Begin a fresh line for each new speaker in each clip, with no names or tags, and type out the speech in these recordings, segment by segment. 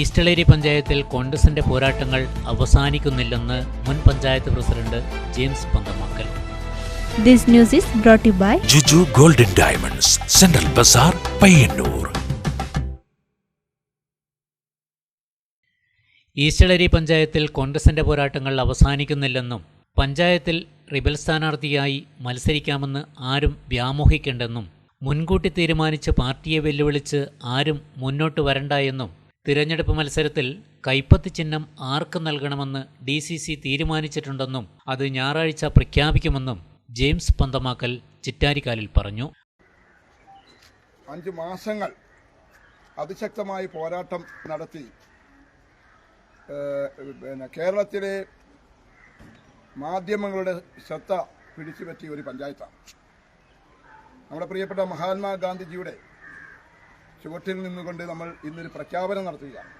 ഈസ്റ്റളേരി പഞ്ചായത്തിൽ കോൺഗ്രസിന്റെ പോരാട്ടങ്ങൾ അവസാനിക്കുന്നില്ലെന്ന് മുൻ panchayat president James Panthamakkal.
This news is brought to you by
Juju golden diamonds central Bazar Payyanur.
Eastaleri പഞ്ചായത്തിൽ കോൺഗ്രസിന്റെ പോരാട്ടങ്ങൾ അവസാനിക്കുന്നില്ലെന്നും പഞ്ചായത്തിൽ റിബൽ സ്ഥാനാർത്ഥിയായി മത്സരിക്കാമെന്ന് ആരും വ്യാമോഹിക്കേണ്ടെന്നും മുൻകൂട്ടി തീരുമാനിച്ച് പാർട്ടിയെ വെല്ലുവിളിച്ച് ആരും മുന്നോട്ട് വരണ്ട എന്നും തിരഞ്ഞെടുപ്പ് മത്സരത്തിൽ കൈപ്പത്തി ചിഹ്നം ആർക്ക് നൽകണമെന്ന് ഡി സി സി തീരുമാനിച്ചിട്ടുണ്ടെന്നും അത് ഞായറാഴ്ച പ്രഖ്യാപിക്കുമെന്നും ജെയിംസ് പന്തമാക്കൽ ചിറ്റാരിക്കാലിൽ പറഞ്ഞു.
അഞ്ച് മാസങ്ങൾ അതിശക്തമായി പോരാട്ടം നടത്തി. പിന്നെ കേരളത്തിലെ മാധ്യമങ്ങളുടെ ശ്രദ്ധ പിടിച്ചുപറ്റിയ ഒരു പഞ്ചായത്താണ്. നമ്മുടെ പ്രിയപ്പെട്ട മഹാത്മാഗാന്ധിജിയുടെ ചുവട്ടിൽ നിന്നുകൊണ്ട് നമ്മൾ ഇന്നൊരു പ്രഖ്യാപനം നടത്തുകയാണ്.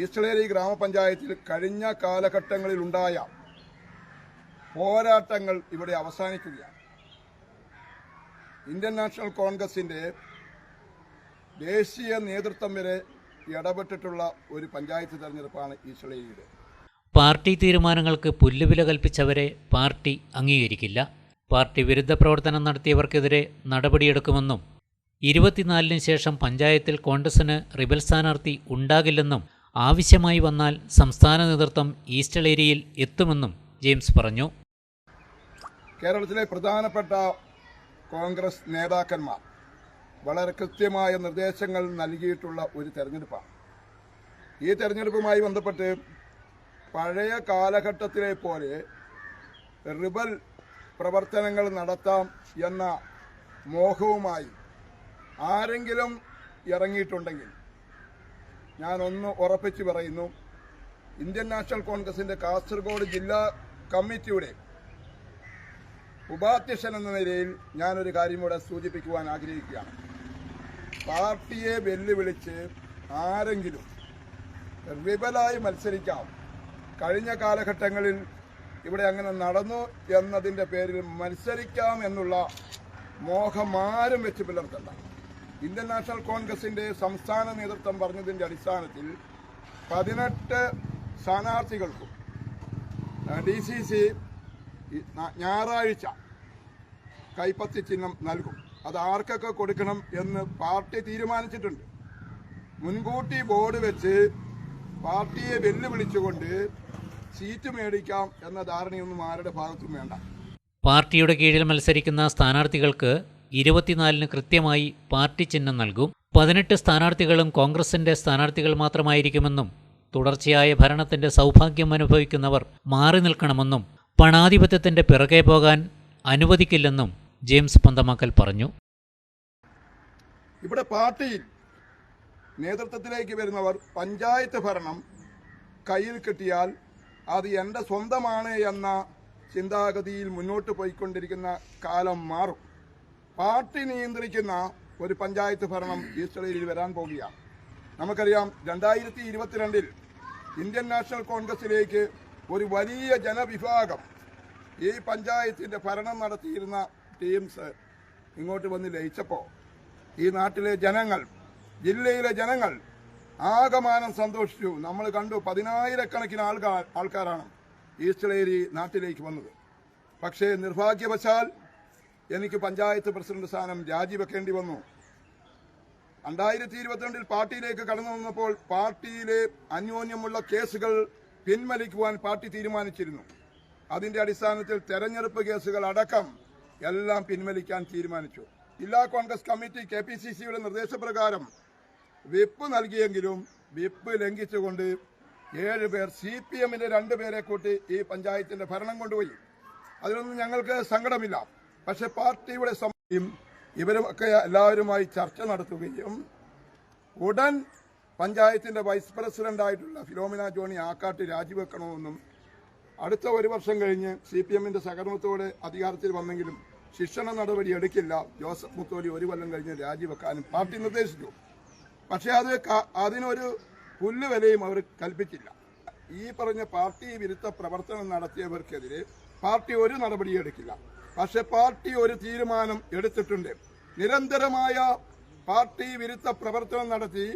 ഈസ്റ്റളേരി ഗ്രാമപഞ്ചായത്തിൽ കഴിഞ്ഞ കാലഘട്ടങ്ങളിൽ ഉണ്ടായ പോരാട്ടങ്ങൾ ഇവിടെ അവസാനിക്കുകയാണ്. ഇന്ത്യൻ നാഷണൽ കോൺഗ്രസിന്റെ ദേശീയ നേതൃത്വം വരെ ഇടപെട്ടിട്ടുള്ള ഒരു പഞ്ചായത്ത് തെരഞ്ഞെടുപ്പാണ് ഈശ്വളയിയുടെ
പാർട്ടി തീരുമാനങ്ങൾക്ക് പുല്ലുവില കൽപ്പിച്ചവരെ പാർട്ടി അംഗീകരിക്കില്ല. പാർട്ടി വിരുദ്ധ പ്രവർത്തനം നടത്തിയവർക്കെതിരെ നടപടിയെടുക്കുമെന്നും ഇരുപത്തിനാലിന് ശേഷം പഞ്ചായത്തിൽ കോൺഗ്രസിന് റിബൽ സ്ഥാനാർത്ഥി ഉണ്ടാകില്ലെന്നും ആവശ്യമായി വന്നാൽ സംസ്ഥാന നേതൃത്വം ഈസ്റ്റൽ ഏരിയയിൽ എത്തുമെന്നും ജെയിംസ് പറഞ്ഞു.
കേരളത്തിലെ പ്രധാനപ്പെട്ട കോൺഗ്രസ് നേതാക്കന്മാർ വളരെ കൃത്യമായ നിർദ്ദേശങ്ങൾ നൽകിയിട്ടുള്ള ഒരു തെരഞ്ഞെടുപ്പാണ്. ഈ തെരഞ്ഞെടുപ്പുമായി ബന്ധപ്പെട്ട് പഴയ കാലഘട്ടത്തിലെ പോലെ റിബൽ പ്രവർത്തനങ്ങൾ നടത്താം എന്ന മോഹവുമായി ആരെങ്കിലും ഇറങ്ങിയിട്ടുണ്ടെങ്കിൽ ഞാനൊന്ന് ഉറപ്പിച്ചു പറയുന്നു ഇന്ത്യൻ നാഷണൽ കോൺഗ്രസിന്റെ കാസർഗോഡ് ജില്ലാ കമ്മിറ്റിയുടെ ഉപാധ്യക്ഷൻ എന്ന നിലയിൽ ഞാനൊരു കാര്യം കൂടെ സൂചിപ്പിക്കുവാൻ ആഗ്രഹിക്കുകയാണ്. പാർട്ടിയെ വെല്ലുവിളിച്ച് ആരെങ്കിലും റിബലായി മത്സരിക്കാം. കഴിഞ്ഞ കാലഘട്ടങ്ങളിൽ ഇവിടെ അങ്ങനെ നടന്നു എന്നതിന്റെ പേരിൽ മത്സരിക്കാം എന്നുള്ള മോഹം ആരും വെച്ച് പുലർത്തണ്ട. ഇന്ത്യൻ നാഷണൽ കോൺഗ്രസിന്റെ സംസ്ഥാന നേതൃത്വം പറഞ്ഞതിന്റെ അടിസ്ഥാനത്തിൽ പതിനെട്ട് സ്ഥാനാർത്ഥികൾക്കും ഡി സി സി ഞായറാഴ്ച കൈപ്പത്തി ചിഹ്നം നൽകും. അത് ആർക്കൊക്കെ കൊടുക്കണം എന്ന് പാർട്ടി തീരുമാനിച്ചിട്ടുണ്ട്. മുൻകൂട്ടി ബോർഡ് വെച്ച് പാർട്ടിയെ വെല്ലുവിളിച്ചുകൊണ്ട് സീറ്റ് മേടിക്കാം എന്ന ധാരണയൊന്നും ആരുടെ ഭാഗത്തും വേണ്ട.
പാർട്ടിയുടെ കീഴിൽ മത്സരിക്കുന്ന സ്ഥാനാർത്ഥികൾക്ക് ഇരുപത്തിനാലിന് കൃത്യമായി പാർട്ടി ചിഹ്നം നൽകും. പതിനെട്ട് സ്ഥാനാർത്ഥികളും കോൺഗ്രസിന്റെ സ്ഥാനാർത്ഥികൾ മാത്രമായിരിക്കുമെന്നും തുടർച്ചയായ ഭരണത്തിന്റെ സൗഭാഗ്യം അനുഭവിക്കുന്നവർ മാറി നിൽക്കണമെന്നും പണാധിപത്യത്തിന്റെ പിറകെ പോകാൻ അനുവദിക്കില്ലെന്നും ജെയിംസ് പന്തമാക്കൽ പറഞ്ഞു.
ഇവിടെ പാർട്ടിയിൽ നേതൃത്വത്തിലേക്ക് വരുന്നവർ പഞ്ചായത്ത് ഭരണം കയ്യിൽ കിട്ടിയാൽ അത് എന്റെ സ്വന്തമാണ് എന്ന ചിന്താഗതിയിൽ മുന്നോട്ട് പോയിക്കൊണ്ടിരിക്കുന്ന കാലം മാറും. പാർട്ടി നിയന്ത്രിക്കുന്ന ഒരു പഞ്ചായത്ത് ഭരണം ഈസ്റ്റർ വരാൻ പോവുകയാണ്. നമുക്കറിയാം രണ്ടായിരത്തി ഇരുപത്തിരണ്ടിൽ ഇന്ത്യൻ നാഷണൽ കോൺഗ്രസിലേക്ക് ഒരു വലിയ ജനവിഭാഗം ഈ പഞ്ചായത്തിന്റെ ഭരണം നടത്തിയിരുന്ന ടീംസ് ഇങ്ങോട്ട് വന്ന് ലയിച്ചപ്പോൾ ഈ നാട്ടിലെ ജനങ്ങൾ ജില്ലയിലെ ജനങ്ങൾ ആകമാനം സന്തോഷിച്ചു. നമ്മൾ കണ്ടു പതിനായിരക്കണക്കിന് ആൾക്കാർ ആൾക്കാരാണ് ഈസ്റ്റലേരി നാട്ടിലേക്ക് വന്നത്. പക്ഷേ നിർഭാഗ്യവശാൽ എനിക്ക് പഞ്ചായത്ത് പ്രസിഡന്റ് സ്ഥാനം രാജിവെക്കേണ്ടി വന്നു. രണ്ടായിരത്തി ഇരുപത്തിരണ്ടിൽ പാർട്ടിയിലേക്ക് കടന്നു വന്നപ്പോൾ പാർട്ടിയിലെ അന്യോന്യമുള്ള കേസുകൾ പിൻവലിക്കുവാൻ പാർട്ടി തീരുമാനിച്ചിരുന്നു. അതിന്റെ അടിസ്ഥാനത്തിൽ തെരഞ്ഞെടുപ്പ് കേസുകൾ അടക്കം എല്ലാം പിൻവലിക്കാൻ തീരുമാനിച്ചു. ജില്ലാ Congress committee K P C സിയുടെ നിർദ്ദേശപ്രകാരം വിപ്പ് നൽകിയെങ്കിലും വിപ്പ് ലംഘിച്ചുകൊണ്ട് ഏഴുപേർ സി പി എമ്മിന്റെ രണ്ടുപേരെ കൂട്ടി ഈ പഞ്ചായത്തിന്റെ ഭരണം കൊണ്ടുപോയി. അതിലൊന്നും ഞങ്ങൾക്ക് സങ്കടമില്ല. പക്ഷെ പാർട്ടിയുടെ സമയം ഇവരുമൊക്കെ എല്ലാവരുമായി ചർച്ച നടത്തുകയും ഉടൻ പഞ്ചായത്തിന്റെ വൈസ് പ്രസിഡന്റായിട്ടുള്ള ഫിലോമിന ജോണി ആക്കാട്ട് രാജിവെക്കണമെന്നും അടുത്ത ഒരു വർഷം കഴിഞ്ഞ് സി പി എമ്മിന്റെ സഹകരണത്തോടെ അധികാരത്തിൽ വന്നെങ്കിലും ശിക്ഷണ നടപടി എടുക്കില്ല. ജോസഫ് മുത്തോലി ഒരു കൊല്ലം കഴിഞ്ഞ് രാജിവെക്കാനും പാർട്ടി നിർദ്ദേശിച്ചു. പക്ഷേ അത് അതിനൊരു പുല്ലുവിലയും അവർ കൽപ്പിച്ചില്ല. ഈ പറഞ്ഞ പാർട്ടി വിരുദ്ധ പ്രവർത്തനം നടത്തിയവർക്കെതിരെ പാർട്ടി ഒരു നടപടിയും എടുക്കില്ല. പക്ഷെ പാർട്ടി ഒരു തീരുമാനം എടുത്തിട്ടുണ്ട്. നിരന്തരമായ പാർട്ടി വിരുദ്ധ പ്രവർത്തനം നടത്തി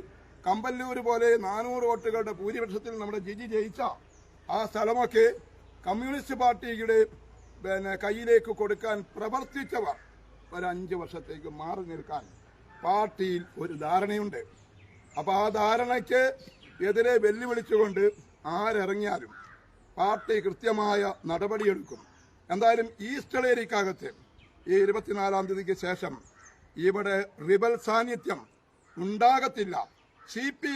കമ്പല്ലൂർ പോലെ നാനൂറ് വോട്ടുകളുടെ ഭൂരിപക്ഷത്തിൽ നമ്മുടെ ജിജി ജയിച്ച ആ സ്ഥലമൊക്കെ കമ്മ്യൂണിസ്റ്റ് പാർട്ടിയുടെ പിന്നെ കയ്യിലേക്ക് കൊടുക്കാൻ പ്രവർത്തിച്ചവർ ഒരു അഞ്ച് വർഷത്തേക്ക് മാറി നിൽക്കാൻ പാർട്ടിയിൽ ഒരു ധാരണയുണ്ട്. അപ്പൊ ആ ധാരണയ്ക്ക് എതിരെ വെല്ലുവിളിച്ചുകൊണ്ട് ആരിറങ്ങിയാലും പാർട്ടി കൃത്യമായ നടപടിയെടുക്കും. എന്തായാലും ഈസ്റ്റർ ഏരിയക്കകത്ത് ഈ ഇരുപത്തിനാലാം തീയതിക്ക് ശേഷം ഇവിടെ റിബൽ സാന്നിധ്യം ഉണ്ടാകത്തില്ല. സി പി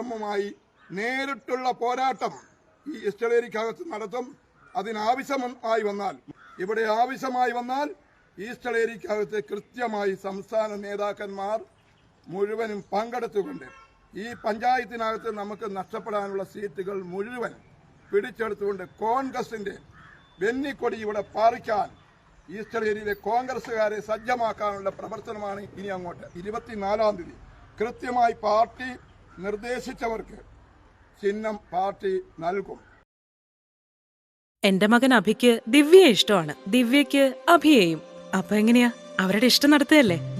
എമ്മുമായി നേരിട്ടുള്ള പോരാട്ടം ഈ ഈസ്റ്റളേരിക്കകത്ത് നടത്തും. അതിനാവശ്യമായി വന്നാൽ ഇവിടെ ആവശ്യമായി വന്നാൽ ഈസ്റ്റളേരിക്കകത്ത് കൃത്യമായി സംസ്ഥാന നേതാക്കന്മാർ മുഴുവനും പങ്കെടുത്തുകൊണ്ട് ഈ പഞ്ചായത്തിനകത്ത് നമുക്ക് നഷ്ടപ്പെടാനുള്ള സീറ്റുകൾ മുഴുവൻ പിടിച്ചെടുത്തുകൊണ്ട് കോൺഗ്രസിന്റെ വെന്നിക്കൊടി ഇവിടെ പാറിക്കാൻ ഈസ്റ്റർ ഏരിയയിലെ കോൺഗ്രസുകാരെ സജ്ജമാക്കാനുള്ള പ്രവർത്തനമാണ് ഇനി അങ്ങോട്ട്. ഇരുപത്തിനാലാം തീയതി. കൃത്യമായി പാർട്ടി നിർദ്ദേശിച്ചവർക്ക് ചിഹ്നം പാർട്ടി നൽകും.
എന്റെ മകൻ അഭിക്ക് ദിവ്യയെ ഇഷ്ടമാണ്. ദിവ്യക്ക് അഭിയെയും. അപ്പൊ എങ്ങനെയാ? അവരുടെ ഇഷ്ടം നടത്തുകയല്ലേ?